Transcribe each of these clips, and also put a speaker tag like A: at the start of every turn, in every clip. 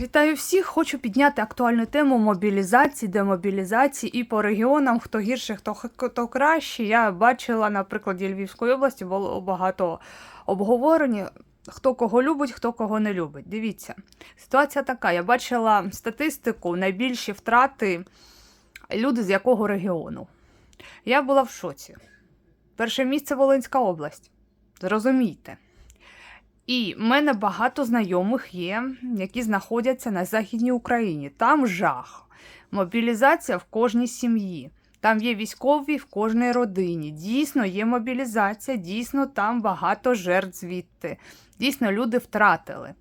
A: Вітаю всіх! Хочу підняти актуальну тему мобілізації, демобілізації і по регіонам, хто гірше, хто, хто краще. Я бачила на прикладі Львівської області було багато обговорень, хто кого любить, хто кого не любить. Дивіться, ситуація така: я бачила статистику, найбільші втрати люди з якого регіону. Я була в шоці. Перше місце Волинська область. Зрозумійте. І в мене багато знайомих є, які знаходяться на Західній Україні. Там жах. Мобілізація в кожній сім'ї. Там є військові в кожній родині. Дійсно, є мобілізація, дійсно, там багато жертв звідти. Дійсно, люди втратили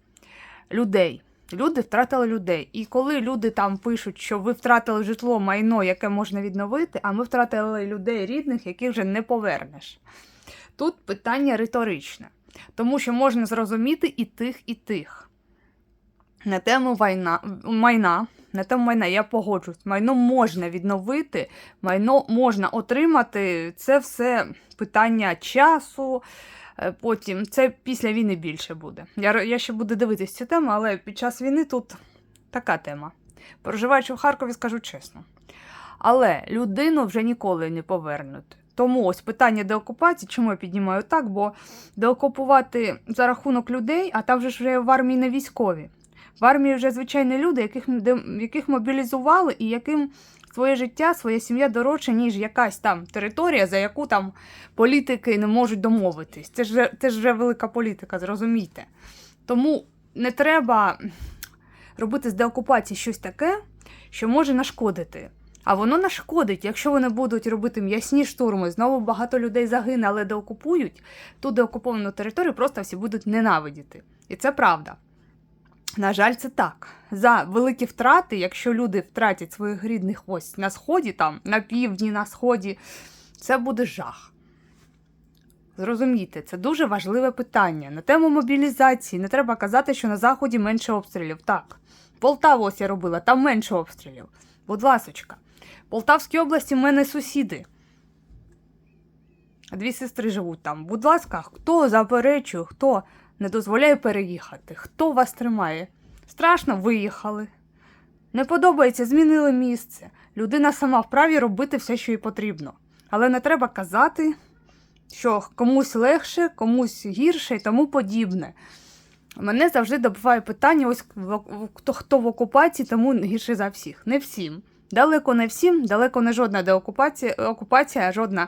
A: людей. Люди втратили людей. І коли люди там пишуть, що ви втратили житло, майно, яке можна відновити, а ми втратили людей рідних, яких вже не повернеш. Тут питання риторичне. Тому що можна зрозуміти і тих, і тих. На тему війна, майна, на тему майна я погоджуюсь. Майно можна відновити, майно можна отримати. Це все питання часу. е, Потім це після війни більше буде. Я, я ще буду дивитись цю тему, але під час війни тут така тема. Проживаючи в Харкові, скажу чесно. Але людину вже ніколи не повернути. Тому ось питання деокупації, чому я піднімаю так, бо деокупувати за рахунок людей, а там вже ж в армії не військові. В армії вже звичайні люди, яких, яких мобілізували і яким своє життя, своя сім'я дорожче, ніж якась там територія, за яку там політики не можуть домовитись. Це ж, це ж вже велика політика, зрозумійте. Тому не треба робити з деокупації щось таке, що може нашкодити. А воно нашкодить, якщо вони будуть робити м'ясні штурми, знову багато людей загине, але деокупують, ту деокуповану територію просто всі будуть ненавидіти. І це правда. На жаль, це так. За великі втрати, якщо люди втратять своїх рідних ось на сході, там, на півдні, на сході, це буде жах. Зрозумійте, це дуже важливе питання. На тему мобілізації не треба казати, що на заході менше обстрілів. Так, Полтаву ось я робила, там менше обстрілів. Будь ласочка. В Полтавській області в мене сусіди. Дві сестри живуть там. Будь ласка, хто заперечує, хто не дозволяє переїхати? Хто вас тримає? Страшно виїхали. Не подобається, змінили місце. Людина сама вправі робити все, що їй потрібно. Але не треба казати, що комусь легше, комусь гірше і тому подібне. Мене завжди добиває питання: ось хто, хто в окупації, тому гірше за всіх. Не всім. Далеко не всім, далеко не жодна деокупація, окупація, жодна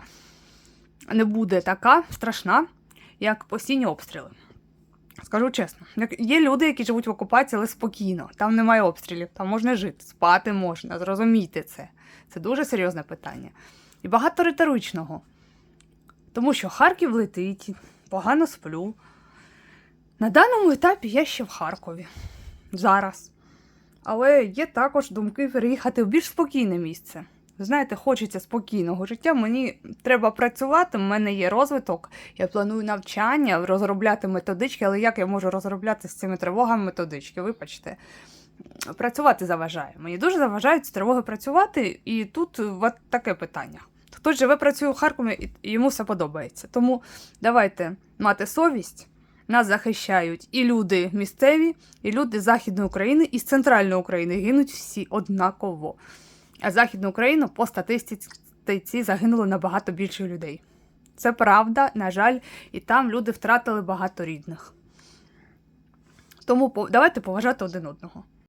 A: не буде така страшна, як постійні обстріли. Скажу чесно, є люди, які живуть в окупації, але спокійно. Там немає обстрілів, там можна жити, спати можна, зрозумійте це. Це дуже серйозне питання. І багато риторичного. Тому що Харків летить, погано сплю. На даному етапі я ще в Харкові. Зараз. Але є також думки переїхати в більш спокійне місце. Знаєте, хочеться спокійного життя. Мені треба працювати, в мене є розвиток. Я планую навчання, розробляти методички, але як я можу розробляти з цими тривогами методички? Вибачте, працювати заважає. Мені дуже заважають ці тривоги працювати, і тут от таке питання. Хтось живе, працює в Харкові, і йому все подобається. Тому давайте мати совість. Нас захищають і люди місцеві, і люди Західної України, і з центральної України гинуть всі однаково. А Західну Україну по статистиці загинуло набагато більше людей. Це правда, на жаль, і там люди втратили багато рідних. Тому давайте поважати один одного.